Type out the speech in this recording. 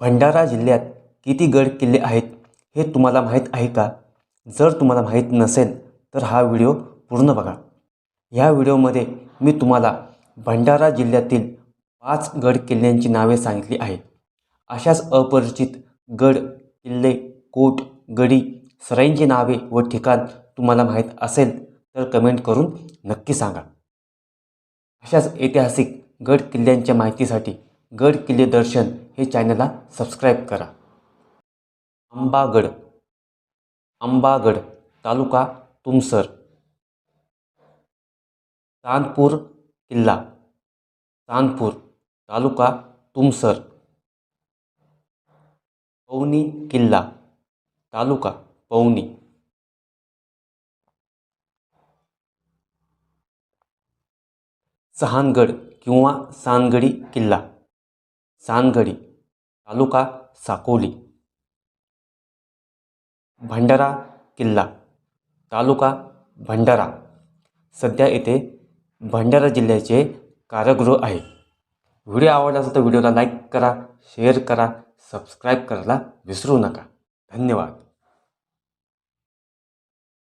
भंडारा जिल्ह्यात किती गड किल्ले आहेत हे तुम्हाला माहीत आहे का? जर तुम्हाला माहीत नसेल तर हा व्हिडिओ पूर्ण बघा. ह्या व्हिडिओमध्ये मी तुम्हाला भंडारा जिल्ह्यातील पाच गड किल्ल्यांची नावे सांगितली आहेत. अशाच अपरिचित गड किल्ले कोट गडी सराईंची नावे व ठिकाण तुम्हाला माहीत असेल तर कमेंट करून नक्की सांगा. अशाच ऐतिहासिक गड किल्ल्यांच्या माहितीसाठी गड किल्ले दर्शन हे चॅनलला सबस्क्राईब करा. आंबागड आंबागड तालुका तुमसर चांदपूर किल्ला चांदपूर तालुका तुमसर पवनी किल्ला तालुका पवनी. सहानगड किंवा सानगडी किल्ला. चांदगडी तालुका साकोली. भंडारा किल्ला तालुका भंडारा. सध्या येथे भंडारा जिल्ह्याचे कारागृह आहे. व्हिडिओ आवडला असेल तर व्हिडिओला लाईक करा शेअर करा सबस्क्राईब करायला विसरू नका. धन्यवाद.